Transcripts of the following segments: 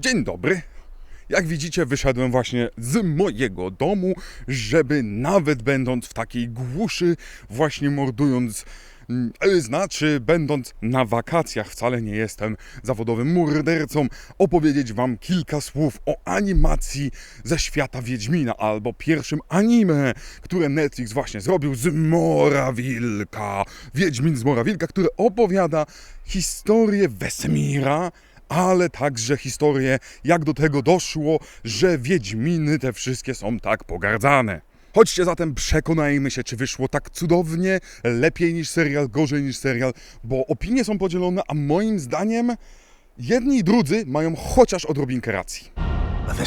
Dzień dobry. Jak widzicie, wyszedłem właśnie z mojego domu, żeby nawet będąc w takiej głuszy, właśnie mordując, mm, e, znaczy będąc na wakacjach, wcale nie jestem zawodowym mordercą, opowiedzieć wam kilka słów o animacji ze świata Wiedźmina, albo pierwszym anime, które Netflix właśnie zrobił z Mora Wilka. Wiedźmin z Mora Wilka, który opowiada historię Wesemira, ale także historię, jak do tego doszło, że Wiedźminy te wszystkie są tak pogardzane. Chodźcie zatem przekonajmy się, czy wyszło tak cudownie, lepiej niż serial, gorzej niż serial, bo opinie są podzielone, a moim zdaniem jedni i drudzy mają chociaż odrobinkę racji. The.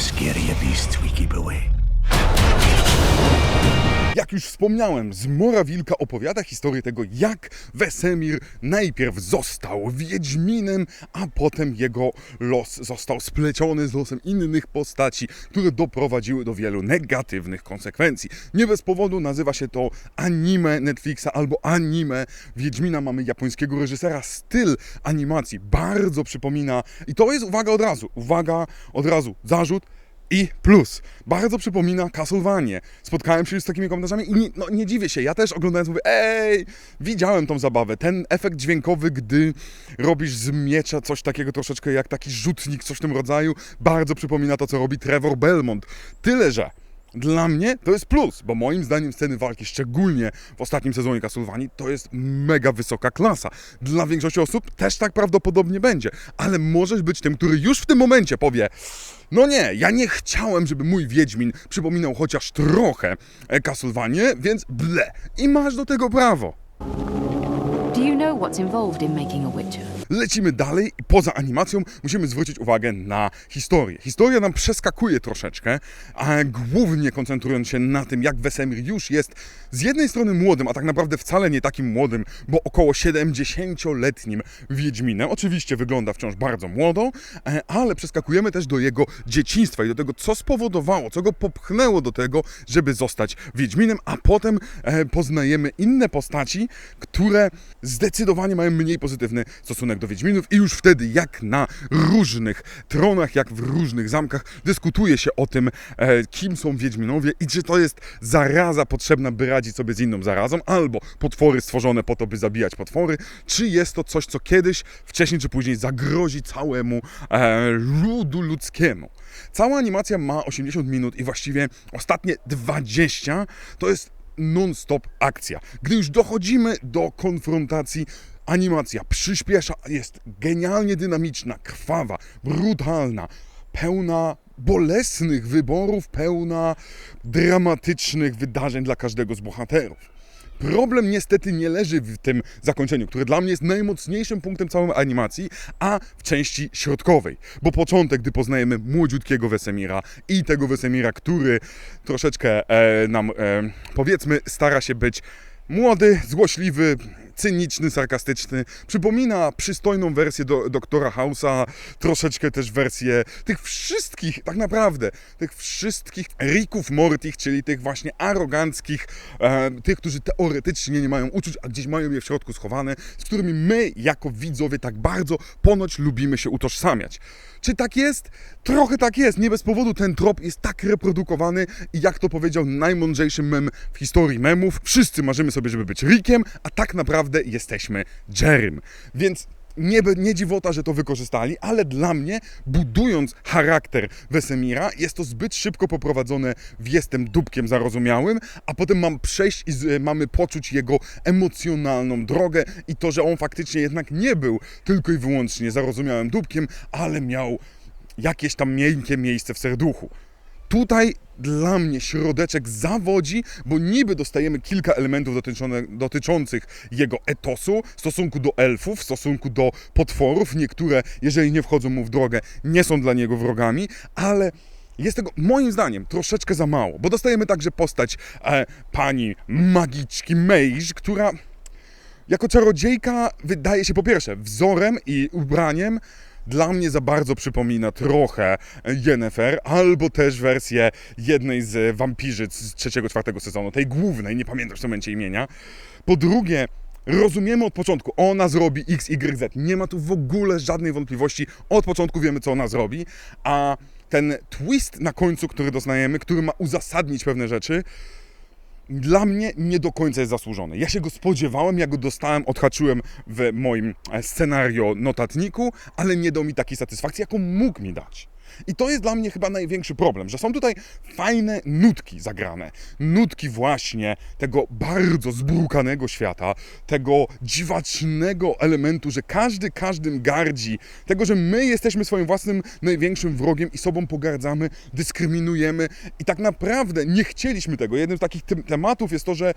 Jak już wspomniałem, Zmora Wilka opowiada historię tego, jak Wesemir najpierw został Wiedźminem, a potem jego los został spleciony z losem innych postaci, które doprowadziły do wielu negatywnych konsekwencji. Nie bez powodu nazywa się to anime Netflixa albo anime Wiedźmina. Mamy japońskiego reżysera. Styl animacji bardzo przypomina, i to jest uwaga od razu, uwaga od razu, zarzut, i plus, bardzo przypomina Castlevanię. Spotkałem się już z takimi komentarzami i nie, no, nie dziwię się, ja też oglądając mówię, ej, widziałem tą zabawę. Ten efekt dźwiękowy, gdy robisz z miecza coś takiego troszeczkę jak taki rzutnik, coś w tym rodzaju, bardzo przypomina to, co robi Trevor Belmont. Tyle, że dla mnie to jest plus, bo moim zdaniem sceny walki, szczególnie w ostatnim sezonie Castlevanii, to jest mega wysoka klasa. Dla większości osób też tak prawdopodobnie będzie, ale możesz być tym, który już w tym momencie powie no nie, ja nie chciałem, żeby mój Wiedźmin przypominał chociaż trochę e, Castlevanię, więc ble. I masz do tego prawo. What's involved in making a Witcher? Lecimy dalej i poza animacją musimy zwrócić uwagę na historię. Historia nam przeskakuje troszeczkę, a głównie koncentrując się na tym, jak Wesemir już jest z jednej strony młodym, a tak naprawdę wcale nie takim młodym, bo około 70-letnim Wiedźminem. Oczywiście wygląda wciąż bardzo młodo, e, ale przeskakujemy też do jego dzieciństwa i do tego, co spowodowało, co go popchnęło do tego, żeby zostać Wiedźminem, a potem e, poznajemy inne postaci, które zdecydowanie mają mniej pozytywny stosunek do Wiedźminów i już wtedy, jak na różnych tronach, jak w różnych zamkach, dyskutuje się o tym, e, kim są Wiedźminowie i czy to jest zaraza potrzebna, by radzić sobie z inną zarazą, albo potwory stworzone po to, by zabijać potwory, czy jest to coś, co kiedyś, wcześniej czy później zagrozi całemu e, ludu ludzkiemu. Cała animacja ma 80 minut i właściwie ostatnie 20 to jest non-stop akcja. Gdy już dochodzimy do konfrontacji, animacja przyspiesza, jest genialnie dynamiczna, krwawa, brutalna, pełna bolesnych wyborów, pełna dramatycznych wydarzeń dla każdego z bohaterów. Problem niestety nie leży w tym zakończeniu, które dla mnie jest najmocniejszym punktem całej animacji, a w części środkowej. Bo początek, gdy poznajemy młodziutkiego Wesemira i tego Wesemira, który troszeczkę e, nam, e, powiedzmy, stara się być młody, złośliwy, cyniczny, sarkastyczny. Przypomina przystojną wersję do, doktora House'a, troszeczkę też wersję tych wszystkich, tak naprawdę, tych wszystkich Ricków Mortich, czyli tych właśnie aroganckich, e, tych, którzy teoretycznie nie mają uczuć, a gdzieś mają je w środku schowane, z którymi my, jako widzowie, tak bardzo ponoć lubimy się utożsamiać. Czy tak jest? Trochę tak jest. Nie bez powodu ten trop jest tak reprodukowany i jak to powiedział najmądrzejszy mem w historii memów, wszyscy marzymy sobie, żeby być Rickiem, a tak naprawdę jesteśmy Jerrym. Więc nie, nie dziwota, że to wykorzystali, ale dla mnie, budując charakter Wesemira, jest to zbyt szybko poprowadzone w jestem dupkiem zarozumiałym, a potem mam przejść i z, mamy poczuć jego emocjonalną drogę i to, że on faktycznie jednak nie był tylko i wyłącznie zarozumiałym dupkiem, ale miał jakieś tam miękkie miejsce w serduchu. Tutaj dla mnie środeczek zawodzi, bo niby dostajemy kilka elementów dotyczących jego etosu, w stosunku do elfów, w stosunku do potworów. Niektóre, jeżeli nie wchodzą mu w drogę, nie są dla niego wrogami, ale jest tego moim zdaniem troszeczkę za mało, bo dostajemy także postać e, pani magiczki Mage, która jako czarodziejka wydaje się po pierwsze wzorem i ubraniem dla mnie za bardzo przypomina trochę Yennefer, albo też wersję jednej z wampirzyc z trzeciego, czwartego sezonu, tej głównej, nie pamiętam w tym momencie imienia. Po drugie, rozumiemy od początku, ona zrobi X, Y, Z. Nie ma tu w ogóle żadnej wątpliwości. Od początku wiemy, co ona zrobi, a ten twist na końcu, który doznajemy, który ma uzasadnić pewne rzeczy, dla mnie nie do końca jest zasłużony. Ja się go spodziewałem, ja go dostałem, odhaczyłem w moim e, scenario notatniku, ale nie dał mi takiej satysfakcji, jaką mógł mi dać. I to jest dla mnie chyba największy problem, że są tutaj fajne nutki zagrane. Nutki właśnie tego bardzo zbrukanego świata, tego dziwacznego elementu, że każdy każdym gardzi, tego, że my jesteśmy swoim własnym największym wrogiem i sobą pogardzamy, dyskryminujemy i tak naprawdę nie chcieliśmy tego. Jednym z takich tem- tematów jest to, że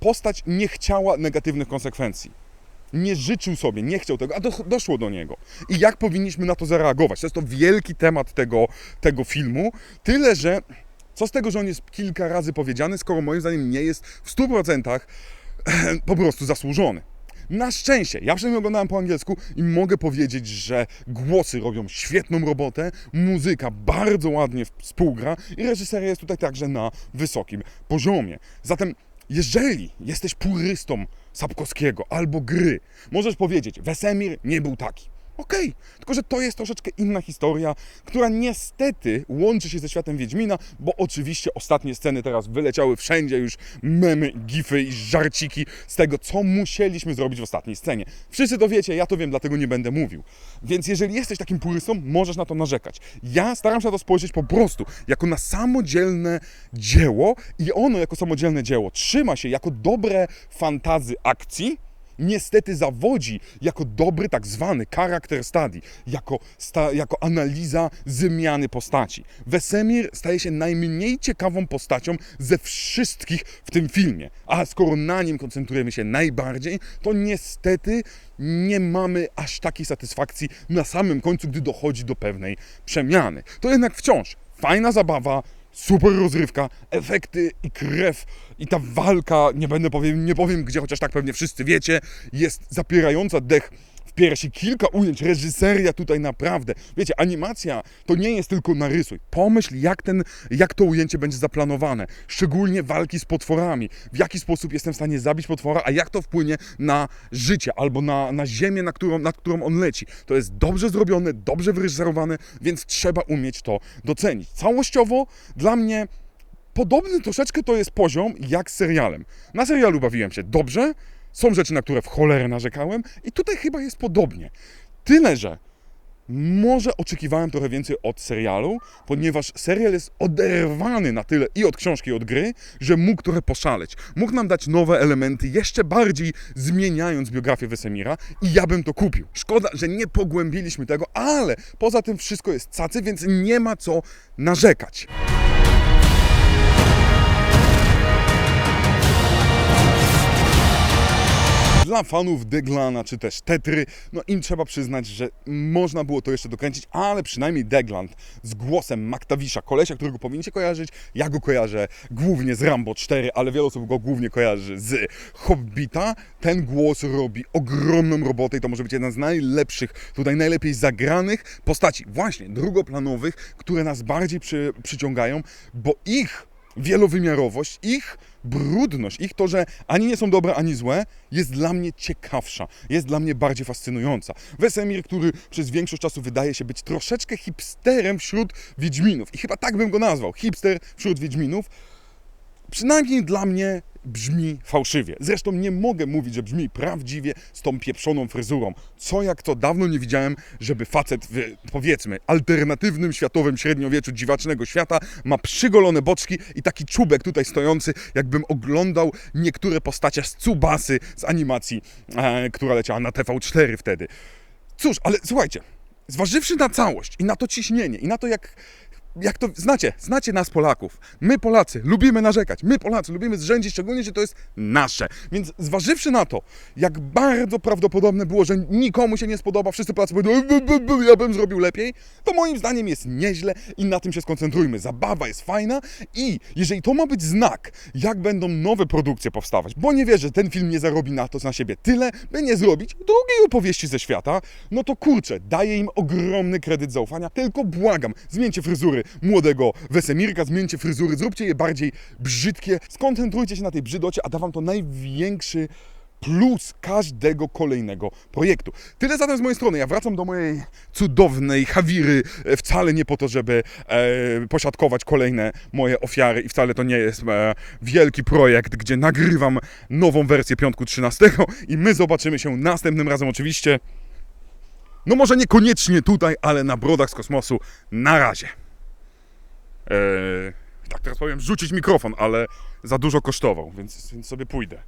postać nie chciała negatywnych konsekwencji nie życzył sobie, nie chciał tego, a do, doszło do niego. I jak powinniśmy na to zareagować? To jest to wielki temat tego, tego filmu, tyle że co z tego, że on jest kilka razy powiedziany, skoro moim zdaniem nie jest w 100% po prostu zasłużony. Na szczęście, ja przynajmniej oglądałem po angielsku i mogę powiedzieć, że głosy robią świetną robotę, muzyka bardzo ładnie współgra i reżyseria jest tutaj także na wysokim poziomie. Zatem jeżeli jesteś purystą Sapkowskiego albo gry, możesz powiedzieć, Wesemir nie był taki. Okej, tylko że to jest troszeczkę inna historia, która niestety łączy się ze światem Wiedźmina, bo oczywiście ostatnie sceny teraz wyleciały wszędzie już memy, gify i żarciki z tego, co musieliśmy zrobić w ostatniej scenie. Wszyscy to wiecie, ja to wiem, dlatego nie będę mówił. Więc jeżeli jesteś takim purystą, możesz na to narzekać. Ja staram się na to spojrzeć po prostu jako na samodzielne dzieło i ono jako samodzielne dzieło trzyma się jako dobre fantazy akcji, niestety zawodzi jako dobry tak zwany charakter study, jako, sta, jako analiza zmiany postaci. Wesemir staje się najmniej ciekawą postacią ze wszystkich w tym filmie, a skoro na nim koncentrujemy się najbardziej, to niestety nie mamy aż takiej satysfakcji na samym końcu, gdy dochodzi do pewnej przemiany. To jednak wciąż fajna zabawa, super rozrywka, efekty i krew. I ta walka, nie będę powiem, nie powiem gdzie, chociaż tak pewnie wszyscy wiecie, jest zapierająca dech piersi. Kilka ujęć, reżyseria tutaj naprawdę. Wiecie, animacja to nie jest tylko narysuj. Pomyśl, jak, ten, jak to ujęcie będzie zaplanowane. Szczególnie walki z potworami. W jaki sposób jestem w stanie zabić potwora, a jak to wpłynie na życie albo na, na ziemię, na którą, nad którą on leci. To jest dobrze zrobione, dobrze wyreżyserowane, więc trzeba umieć to docenić. Całościowo dla mnie podobny troszeczkę to jest poziom jak z serialem. Na serialu bawiłem się dobrze, są rzeczy, na które w cholerę narzekałem i tutaj chyba jest podobnie. Tyle, że może oczekiwałem trochę więcej od serialu, ponieważ serial jest oderwany na tyle i od książki, i od gry, że mógł trochę poszaleć. Mógł nam dać nowe elementy, jeszcze bardziej zmieniając biografię Wesemira i ja bym to kupił. Szkoda, że nie pogłębiliśmy tego, ale poza tym wszystko jest cacy, więc nie ma co narzekać. Dla fanów Deglana czy też Tetry, no im trzeba przyznać, że można było to jeszcze dokręcić, ale przynajmniej Degland z głosem Maktawisza, kolesia, którego powinniście kojarzyć. Ja go kojarzę głównie z Rambo 4, ale wiele osób go głównie kojarzy z Hobbita. Ten głos robi ogromną robotę i to może być jedna z najlepszych, tutaj najlepiej zagranych postaci, właśnie drugoplanowych, które nas bardziej przy, przyciągają, bo ich wielowymiarowość, ich brudność, ich to, że ani nie są dobre, ani złe, jest dla mnie ciekawsza, jest dla mnie bardziej fascynująca. Wesemir, który przez większość czasu wydaje się być troszeczkę hipsterem wśród Wiedźminów i chyba tak bym go nazwał, hipster wśród Wiedźminów, przynajmniej dla mnie brzmi fałszywie. Zresztą nie mogę mówić, że brzmi prawdziwie z tą pieprzoną fryzurą. Co jak to dawno nie widziałem, żeby facet w, powiedzmy, alternatywnym światowym średniowieczu dziwacznego świata ma przygolone boczki i taki czubek tutaj stojący, jakbym oglądał niektóre postacie z Tsubasy z animacji, e, która leciała na TV4 wtedy. Cóż, ale słuchajcie, zważywszy na całość i na to ciśnienie i na to jak jak to znacie, znacie nas Polaków. My Polacy lubimy narzekać, my Polacy lubimy zrzędzić, szczególnie, że to jest nasze. Więc zważywszy na to, jak bardzo prawdopodobne było, że nikomu się nie spodoba, wszyscy Polacy powiedzą, "Bu, bu, bu, ja bym zrobił lepiej, to moim zdaniem jest nieźle i na tym się skoncentrujmy. Zabawa jest fajna i jeżeli to ma być znak, jak będą nowe produkcje powstawać, bo nie wierzę, że ten film nie zarobi na to na siebie tyle, by nie zrobić drugiej opowieści ze świata, no to kurczę, daję im ogromny kredyt zaufania, tylko błagam, zmieńcie fryzury młodego Wesemirka, zmieńcie fryzury, zróbcie je bardziej brzydkie, skoncentrujcie się na tej brzydocie, a da wam to największy plus każdego kolejnego projektu. Tyle zatem z mojej strony. Ja wracam do mojej cudownej Hawiry e, wcale nie po to, żeby e, posiadkować kolejne moje ofiary i wcale to nie jest e, wielki projekt, gdzie nagrywam nową wersję Piątku 13 i my zobaczymy się następnym razem oczywiście no może niekoniecznie tutaj, ale na brodach z kosmosu. Na razie. Eee, tak teraz powiem, rzucić mikrofon, ale za dużo kosztował, więc, więc sobie pójdę.